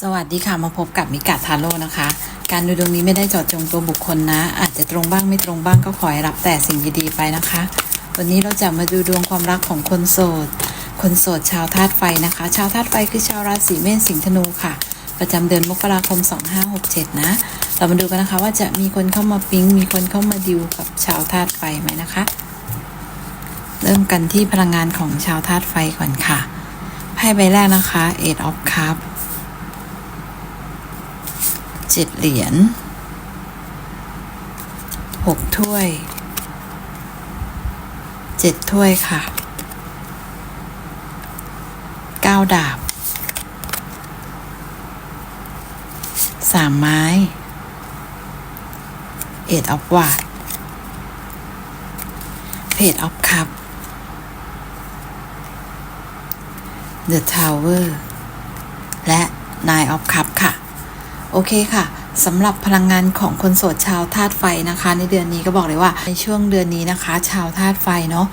สวัสดีค่ะมาพบกับมิกาทาโร่นะคะ การดูดวงนี้ไม่ได้เจาะจงตัวบุคคลนะ อาจจะตรงบ้างไม่ตรงบ้างก็ขอให้รับแต่สิ่งดีๆไปนะคะ วันนี้เราจะมาดูดวงความรักของคนโสด คนโสดชาวธาตุไฟนะคะ ชาวธาตุไฟคือชาวราศีเมษสิงห์ธนูค่ะ ประจำเดือนมกราคม 2567 นะ เรามาดูกันนะคะว่าจะมีคนเข้ามาปิ๊งมีคนเข้ามาดิวกับชาวธาตุไฟไหมนะคะ เริ่มกันที่พลังงานของชาวธาตุไฟก่อนค่ะไพ่ใบแรกนะคะ Eight of Cups เจ็ดเหรียญหกถ้วยเจ็ดถ้วยค่ะเก้าดาบสามไม้เอ็ดออฟวาดเพจออฟคัพ The Tower และ Nine of Cup ค่ะ โอเคค่ะสำหรับพลังงานของคนโสดชาวธาตุไฟนะคะ ในเดือนนี้ก็บอกเลยว่าในช่วงเดือนนี้นะคะ ชาวธาตุไฟเนาะ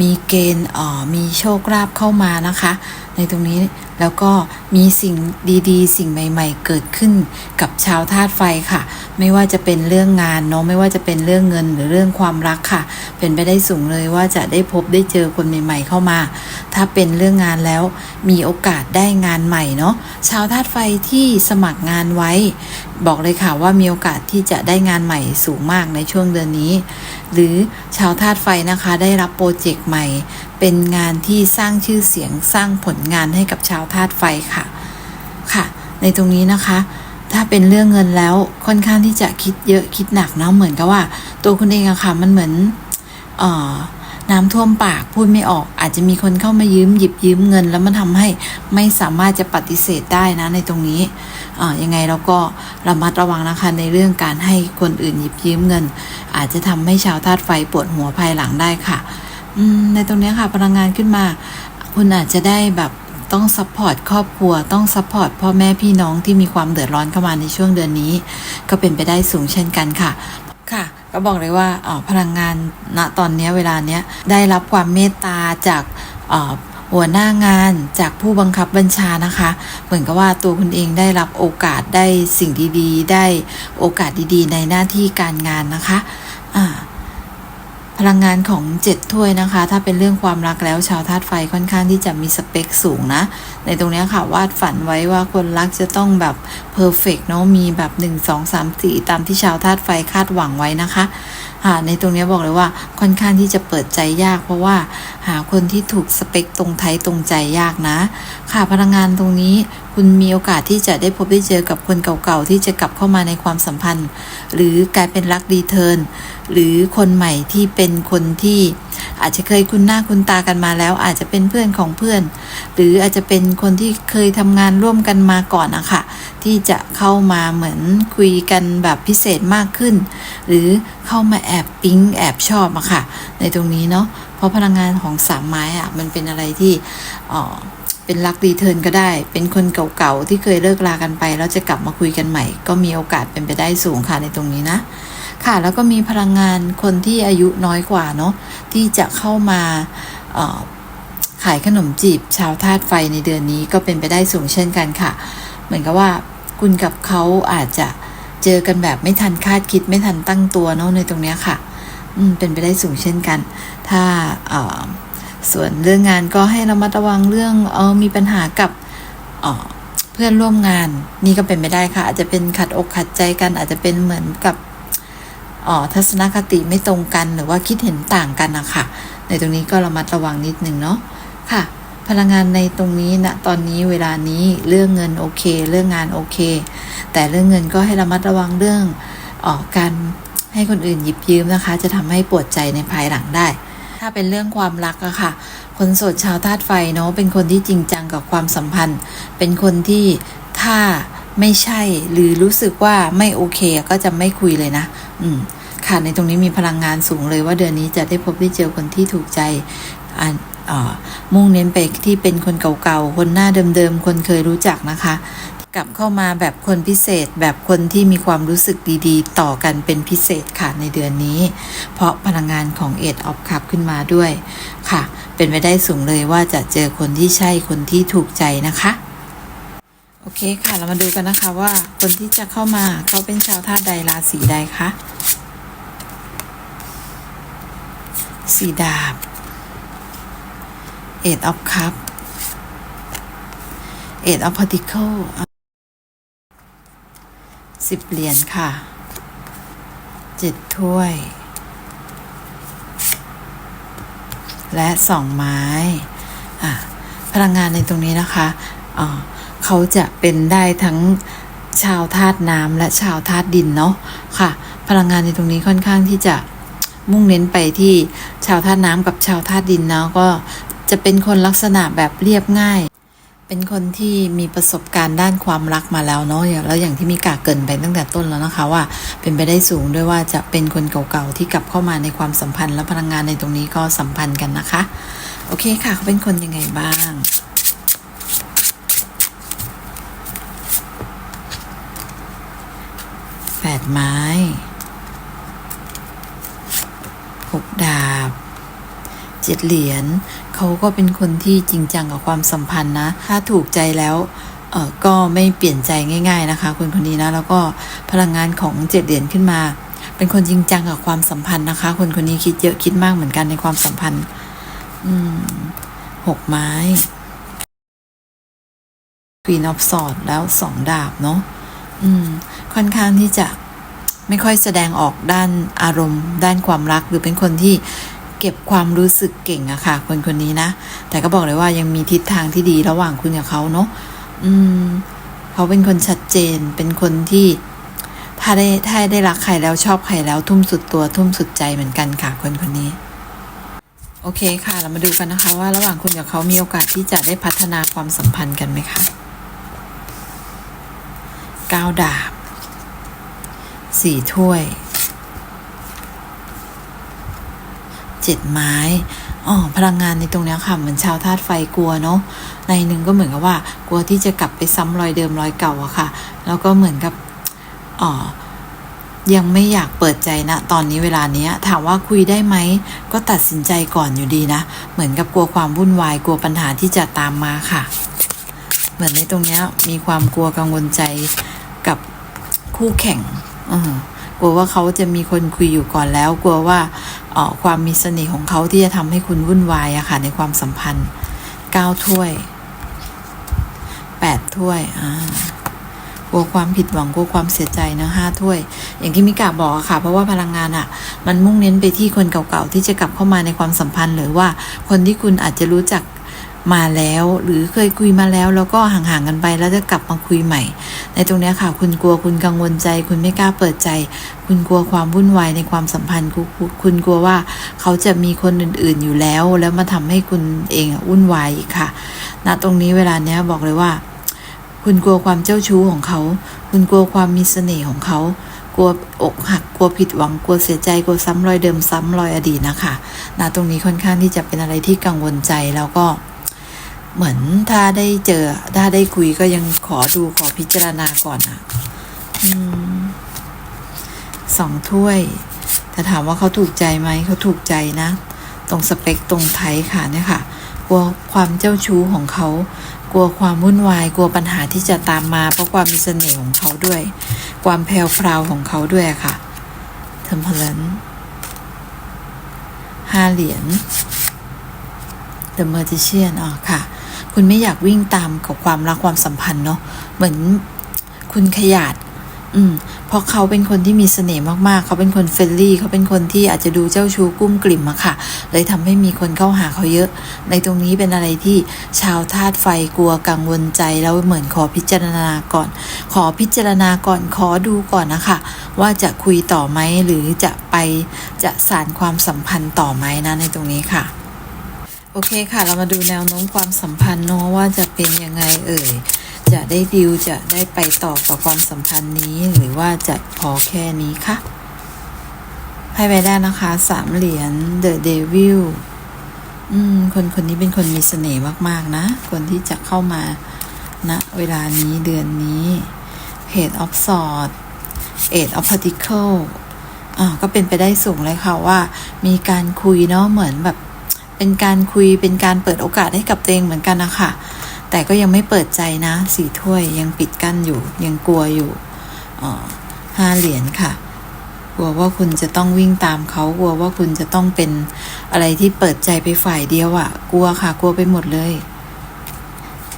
มีเกณฑ์อ่อมีโชคลาภเข้ามานะคะ ในตรงนี้แล้วก็มีสิ่งดีๆ สิ่งใหม่ ๆ เกิดขึ้นกับชาวธาตุไฟค่ะ ไม่ว่าจะเป็นเรื่องงานเนาะไม่ว่าจะเป็นเรื่องเงินหรือเรื่องความรักค่ะ เป็นไปได้สูงเลยว่าจะได้พบได้เจอคนใหม่ ๆ เข้ามา ถ้าเป็นเรื่องงานแล้วมีโอกาสได้งานใหม่เนาะชาวธาตุไฟที่สมัครงานไว้ บอกเลยค่ะว่ามีโอกาสที่จะได้งานใหม่สูงมากในช่วงเดือนนี้ หรือชาวธาตุไฟนะคะได้รับโปรเจกต์ใหม่ เป็นงานที่สร้างชื่อเสียงสร้างผลงานให้กับชาวธาตุไฟค่ะ ค่ะ ในตรงนี้นะคะ ถ้าเป็นเรื่องเงินแล้วค่อนข้างที่จะคิดเยอะคิดหนักนะเหมือนกับว่า ตัวคุณเองอะค่ะมันเหมือนเอ่อน้ำท่วมปากพูดไม่ออก อาจจะมีคนเข้ามายืมหยิบยืมเงิน แล้วมันทำให้ไม่สามารถจะปฏิเสธได้นะในตรงนี้อ่ายังไงเราก็ระมัดระวังนะคะในเรื่องการให้คนอื่นหยิบยืมเงิน อาจจะทำให้ชาวธาตุไฟปวดหัวภายหลังได้ค่ะอืในตรงนี้ค่ะพลังงานขึ้นมา คุณอาจจะได้แบบต้องซัพพอร์ตครอบครัวต้องซัพพอร์ตพ่อแม่พี่น้องที่มีความเดือดร้อนเข้ามาในช่วงเดือนนี้ ก็เป็นไปได้สูงเช่นกันค่ะ ค่ะ ก็บอกเลยว่าออพลังงานณตอนนี้เวลาเนี้ยได้รับความเมตตาจากออ หัวหน้างานจากผู้บังคับบัญชานะคะ เหมือนกับว่าตัวคุณเองได้รับโอกาสได้สิ่งดีๆ ได้โอกาสดีๆ ในหน้าที่การงานนะคะอ่าพลังงานของเจ็ดถ้วยนะคะ ถ้าเป็นเรื่องความรักแล้วชาวธาตุไฟค่อนข้างที่จะมีสเปคสูงนะ ในตรงนี้ค่ะวาดฝันไว้ว่าคนรักจะต้องแบบเพอร์เฟกเนาะมีแบบ 1 2 3 4 ตามที่ชาวธาตุไฟคาดหวังไว้นะคะ ในตรงนี้บอกเลยว่าค่อนข้างที่จะเปิดใจยาก เพราะว่าหาคนที่ถูกสเปคตรงไทยตรงใจยากนะ ค่ะพลังงานตรงนี้คุณมีโอกาสที่จะได้พบได้เจอกับคนเก่าๆที่จะกลับเข้ามาในความสัมพันธ์ หรือกลายเป็นรักดีเทิร์นหรือคนใหม่ที่เป็นคนที่อาจจะเคยคุ้นหน้าคุ้นตากันมาแล้ว อาจจะเป็นเพื่อนของเพื่อน หรืออาจจะเป็นคนที่เคยทำงานร่วมกันมาก่อนนะคะที่จะเข้ามาเหมือนคุยกันแบบพิเศษมากขึ้น หรือเข้ามาแอบปิ๊งแอบชอบอะค่ะ ในตรงนี้เนาะเพราะพลังงานของสามไม้อะมันเป็นอะไรที่เอ่อเป็นรักรีเทิร์นก็ได้ เป็นคนเก่าๆที่เคยเลิกลากันไปแล้วจะกลับมาคุยกันใหม่ ก็มีโอกาสเป็นไปได้สูงค่ะในตรงนี้นะค่ะแล้วก็มีพลังงานคนที่อายุน้อยกว่าเนาะที่จะเข้ามาขายขนมจีบชาวธาตุไฟในเดือนนี้ก็เป็นไปได้สูงเช่นกันค่ะ เหมือนกับว่าคุณกับเขาอาจจะ เจอกันแบบไม่ทันคาดคิดไม่ทันตั้งตัวเนาะในตรงเนี้ยค่ะ อืมเป็นไปได้สูงเช่นกัน ถ้าเอ่อส่วนเรื่องงานก็ให้ระมัดระวังเรื่องเออมีปัญหากับเออเพื่อนร่วมงานนี่ก็เป็นไม่ได้ค่ะ อาจจะเป็นขัดอกขัดใจกัน อาจจะเป็นเหมือนกับอ่อทัศนคติไม่ตรงกันหรือว่าคิดเห็นต่างกันนะคะในตรงนี้ก็ระมัดระวังนิดนึงเนาะค่ะ พลังงานในตรงนี้นะตอนนี้เวลานี้เรื่องเงินโอเค เรื่องงานโอเค แต่เรื่องเงินก็ให้ระมัดระวังเรื่องออการให้คนอื่นหยิบยืมนะคะ จะทำให้ปวดใจในภายหลังได้ ถ้าเป็นเรื่องความรักอะค่ะ คนโสดชาวธาตุไฟเนาะเป็นคนที่จริงจังกับความสัมพันธ์ เป็นคนที่ถ้าไม่ใช่หรือรู้สึกว่าไม่โอเคก็จะไม่คุยเลยนะ อืมค่ะในตรงนี้มีพลังงานสูงเลยว่าเดือนนี้จะได้พบได้เจอคนที่ถูกใจอ่าเอ่อ มุ่งเน้นไปที่เป็นคนเก่าๆ คนหน้าเดิมๆ คนเคยรู้จักนะคะ กลับเข้ามาแบบคนพิเศษ แบบคนที่มีความรู้สึกดีๆ ต่อกันเป็นพิเศษค่ะในเดือนนี้ เพราะพลังงานของเอ็ดออฟคัพขึ้นมาด้วยค่ะ เป็นไปได้สูงเลยว่าจะเจอคนที่ใช่คนที่ถูกใจนะคะโอเคค่ะเรามาดูกันนะคะว่าคนที่จะเข้ามาเขาเป็นชาวธาตุใดราศีใดคะสีดาบ Eight of Cup Eight of Pentacles สิบเหรียญค่ะเจ็ดถ้วย และสองไม้อะพลังงานในตรงนี้นะคะอ่าเขาจะเป็นได้ทั้งชาวธาตุน้ำและชาวธาตุดินเนาะค่ะ พลังงานในตรงนี้ค่อนข้างที่จะมุ่งเน้นไปที่ชาวธาตุน้ำกับชาวธาตุดินเนาะก็ จะเป็นคนลักษณะแบบเรียบง่าย เป็นคนที่มีประสบการณ์ด้านความรักมาแล้วเนาะอย่างแล้วอย่างที่มีกาเกินไปตั้งแต่ต้นแล้วนะคะว่า เป็นไปได้สูงด้วยว่าจะเป็นคนเก่าๆที่กลับเข้ามาในความสัมพันธ์และพลังงานในตรงนี้ก็สัมพันธ์กันนะคะ โอเคค่ะเขาเป็นคนยังไงบ้างแปดไม้หกดาบ เจ็ดเหรียญเขาก็เป็นคนที่จริงจังกับความสัมพันธ์นะ ถ้าถูกใจแล้วเออก็ไม่เปลี่ยนใจง่าย ๆนะคะ คนคนนี้นะ แล้วก็พลังงานของเจ็ดเหรียญขึ้นมา เป็นคนจริงจังกับความสัมพันธ์นะคะ คนคนนี้คิดเยอะคิดมากเหมือนกันในความสัมพันธ์ อืมหกไม้ Queen of Swords แล้วสองดาบเนาะอืม ค่อนข้างที่จะไม่ค่อยแสดงออกด้านอารมณ์ ด้านความรักหรือเป็นคนที่ เก็บความรู้สึกเก่งอะค่ะ คนคนนี้นะ แต่ก็บอกเลยว่ายังมีทิศทางที่ดีระหว่างคุณกับเขาเนาะอืม เขาเป็นคนชัดเจนเป็นคนที่ ถ้าได้ถ้าได้รักใครแล้วชอบใครแล้วทุ่มสุดตัวทุ่มสุดใจเหมือนกันค่ะ คนคนนี้โอเคค่ะ เรามาดูกันนะคะ ว่าระหว่างคุณกับเขามีโอกาสที่จะได้พัฒนาความสัมพันธ์กันไหมคะก้าวดาบสี่ถ้วย เจ็ดไม้อ๋อพลังงานในตรงเนี้ยค่ะเหมือนชาวธาตุไฟกลัวเนาะในหนึ่งก็เหมือนกับว่า กลัวที่จะกลับไปซ้ำรอยเดิมรอยเก่าอะค่ะ แล้วก็เหมือนกับอ๋อยังไม่อยากเปิดใจนะ ตอนนี้เวลานี้ถามว่าคุยได้ไหม ก็ตัดสินใจก่อนอยู่ดีนะ เหมือนกับกลัวความวุ่นวายกลัวปัญหาที่จะตามมาค่ะ เหมือนในตรงเนี้ยมีความกลัวกังวลใจกับคู่แข่งออกลัวว่าเขาจะมีคนคุยอยู่ก่อนแล้ว กลัวว่า ความมีเสน่ห์ของเขาที่จะทำให้คุณวุ่นวายอะค่ะในความสัมพันธ์9ถ้วย 8 ถ้วยอ่ากลัวความผิดหวังกลัวความเสียใจนะห้าถ้วย อย่างที่มิกาบอกอะค่ะ เพราะว่าพลังงานอะมันมุ่งเน้นไปที่คนเก่าๆที่จะกลับเข้ามาในความสัมพันธ์ หรือว่าคนที่คุณอาจจะรู้จัก มาแล้ว หรือเคยคุยมาแล้ว แล้วก็ห่างๆกันไป แล้วจะกลับมาคุยใหม่ ในตรงนี้ค่ะ คุณกลัวคุณกังวลใจ คุณไม่กล้าเปิดใจ คุณกลัวความวุ่นวายในความสัมพันธ์คุณกลัวว่าเขาจะมีคนอื่น ๆอยู่แล้ว แล้วมาทำให้คุณเองวุ่นวายค่ะณตรงนี้เวลาเนี้ยบอกเลยว่า คุณกลัวความเจ้าชู้ของเขา คุณกลัวความมีเสน่ห์ของเขากลัวอกหักกลัวผิดหวังกลัวเสียใจกลัวซ้ำรอยเดิมซ้ำรอยอดีตนะคะณตรงนี้ค่อนข้างที่จะเป็นอะไรที่กังวลใจแล้วก็ เหมือนถ้าได้เจอ ถ้าได้คุยก็ยังขอดูขอพิจารณาก่อนอะอสองถ้วย แต่ถามว่าเขาถูกใจไหม เขาถูกใจนะ ตรงสเปคตรงไทยค่ะเนี่ยค่ะ กลัวความเจ้าชู้ของเขา กลัวความวุ่นวาย กลัวปัญหาที่จะตามมา เพราะความมีเสน่ห์ของเขาด้วย ความแพรวพราวของเขาด้วยค่ะเทมเพลนห้าเหรียญ The Magician อ๋อค่ะ คุณไม่อยากวิ่งตามกับความรักความสัมพันธ์เนาะเหมือนคุณขยาดอืมเพราะเขาเป็นคนที่มีเสน่ห์มากๆ เขาเป็นคนเฟรนลี่ เขาเป็นคนที่อาจจะดูเจ้าชู้กุ้มกลิ่มอะค่ะ เลยทำให้มีคนเข้าหาเขาเยอะ ในตรงนี้เป็นอะไรที่ชาวธาตุไฟกลัวกังวลใจแล้วเหมือนขอพิจารณาก่อน ขอพิจารณาก่อนขอดูก่อนนะคะ ว่าจะคุยต่อไหมหรือจะไปจะสานความสัมพันธ์ต่อไหมนะในตรงนี้ค่ะ อเคค่ะ เรามาดูแนวโน้มความสัมพันธ์เนาะว่าจะเป็นยังไงเอ่ย จะได้ดิวจะได้ไปต่อกับความสัมพันธ์นี้ หรือว่าจะพอแค่นี้คะให้ไปได้นะคะสามเหรียญ The Devil อืม คนคนนี้เป็นคนมีเสน่ห์มาก ๆ นะ คนที่จะเข้ามาณนะเวลานี้เดือนนี้ Page of Swords Eight of Pentacles อ่าก็เป็นไปได้สูงเลยค่ะว่า มีการคุยเนาะเหมือนแบบ เป็นการคุยเป็นการเปิดโอกาสให้กับตัวเองเหมือนกันนะคะแต่ก็ยังไม่เปิดใจนะสี่ถ้วยยังปิดกั้นอยู่ ยังกลัวอยู่ห้าเหรียญค่ะ กลัวว่าคุณจะต้องวิ่งตามเขากลัวว่าคุณจะต้องเป็นอะไรที่เปิดใจไปฝ่ายเดียวอะ่ะ กลัวค่ะ กลัวไปหมดเลย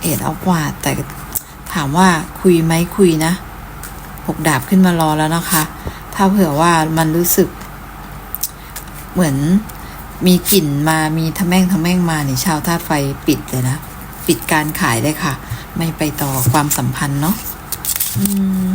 เอ็ดเอากว่าแต่ถามว่าคุยไหมคุยนะหกดาบขึ้นมารอแล้วนะคะ ถ้าเผื่อว่ามันรู้สึกเหมือน มีกลิ่นมามีทะแม่งทะแม่งมาเนี่ยชาวธาตุไฟปิดเลยนะ ปิดการขายเลยค่ะ ไม่ไปต่อความสัมพันธ์เนาะอืม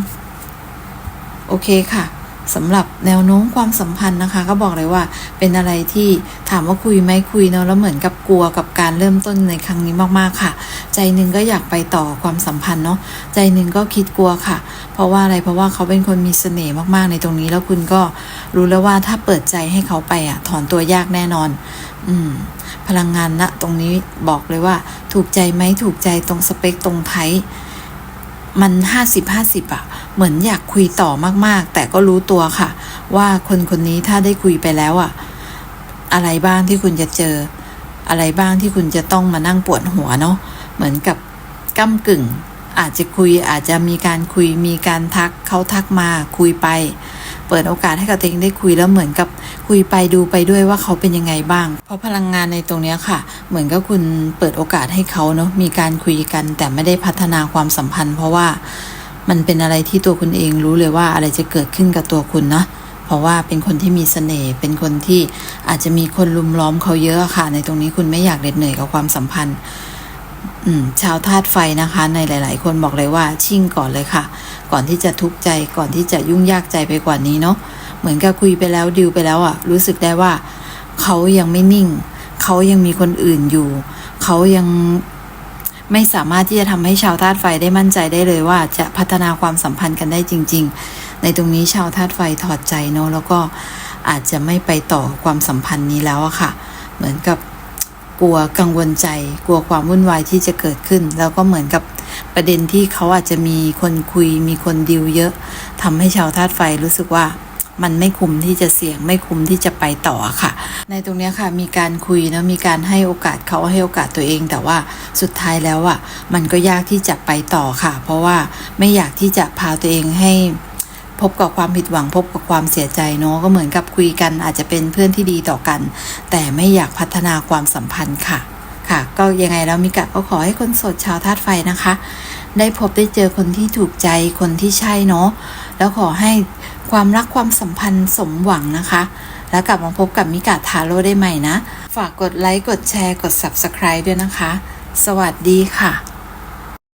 โอเคค่ะ สำหรับแนวโน้มความสัมพันธ์นะคะ ก็บอกเลยว่าเป็นอะไรที่ถามว่าคุยไหมคุยเนาะแล้วเหมือนกับกลัวกับการเริ่มต้นในครั้งนี้มากๆค่ะ ใจหนึ่งก็อยากไปต่อความสัมพันธ์เนาะใจหนึ่งก็คิดกลัวค่ะ เพราะว่าอะไรเพราะว่าเขาเป็นคนมีเสน่ห์มากๆในตรงนี้ แล้วคุณก็รู้แล้วว่าถ้าเปิดใจให้เขาไปอะถอนตัวยากแน่นอน อืม พลังงานณตรงนี้บอกเลยว่า ถูกใจไหมถูกใจตรงสเปคตรงไทย มันห้าสิบห้าสิบอะเหมือนอยากคุยต่อมากๆ แต่ก็รู้ตัวค่ะ ว่าคนคนนี้ถ้าได้คุยไปแล้วอะอะไรบ้างที่คุณจะเจอ อะไรบ้างที่คุณจะต้องมานั่งปวดหัวเนาะเหมือนกับก้ากึ่ง อาจจะคุยอาจจะมีการคุยมีการทักเขาทักมาคุยไป เปิดโอกาสให้กับตัวเองได้คุยแล้วเหมือนกับคุยไปดูไปด้วยว่าเขาเป็นยังไงบ้าง เพราะพลังงานในตรงนี้ค่ะ เหมือนกับคุณเปิดโอกาสให้เขาเนาะมีการคุยกัน แต่ไม่ได้พัฒนาความสัมพันธ์ เพราะว่ามันเป็นอะไรที่ตัวคุณเองรู้เลยว่าอะไรจะเกิดขึ้นกับตัวคุณนะเพราะว่าเป็นคนที่มีเสน่ห์ เป็นคนที่อาจจะมีคนลุมล้อมเขาเยอะค่ะ ในตรงนี้คุณไม่อยากเหน็ดเหนื่อยกับความสัมพันธ์ ชาวธาตุไฟนะคะ ในหลาย ๆ คนบอกเลยว่าชิ่งก่อนเลยค่ะ ก่อนที่จะทุกข์ใจก่อนที่จะยุ่งยากใจไปกว่านี้เนาะเหมือนกับคุยไปแล้วดิวไปแล้วอะ่ะ รู้สึกได้ว่า เขายังไม่นิ่ง เขายังมีคนอื่นอยู่ เขายังไม่สามารถที่จะทำให้ชาวธาตุไฟได้มั่นใจได้เลยว่าจะพัฒนาความสัมพันธ์กันได้จริง ๆ ในตรงนี้ชาวธาตุไฟถอดใจเนาะแล้วก็อาจจะไม่ไปต่อความสัมพันธ์นี้แล้วอะค่ะ เหมือนกับ กลัวกังวลใจ กลัวความวุ่นวายที่จะเกิดขึ้น แล้วก็เหมือนกับประเด็นที่เขาอาจจะมีคนคุยมีคนดิวเยอะทำให้ชาวธาตุไฟรู้สึกว่ามันไม่คุ้มที่จะเสี่ยงไม่คุ้มที่จะไปต่อค่ะ ในตรงนี้ค่ะมีการคุยนะมีการให้โอกาสเขาให้โอกาสตัวเอง แต่ว่าสุดท้ายแล้วอะมันก็ยากที่จะไปต่อค่ะ เพราะว่าไม่อยากที่จะพาตัวเองให้ พบกับความผิดหวังพบกับความเสียใจเนาะก็เหมือนกับคุยกัน อาจจะเป็นเพื่อนที่ดีต่อกัน แต่ไม่อยากพัฒนาความสัมพันธ์ค่ะ ค่ะ ก็ยังไงแล้วมิกะก็ขอให้คนโสดชาวธาตุไฟนะคะ ได้พบได้เจอคนที่ถูกใจคนที่ใช่เนาะแล้วขอให้ความรักความสัมพันธ์สมหวังนะคะ แล้วกลับมาพบกับมิกะทาโร่ได้ใหม่นะ ฝากกดไลค์กดแชร์กด Subscribe ด้วยนะคะ สวัสดีค่ะ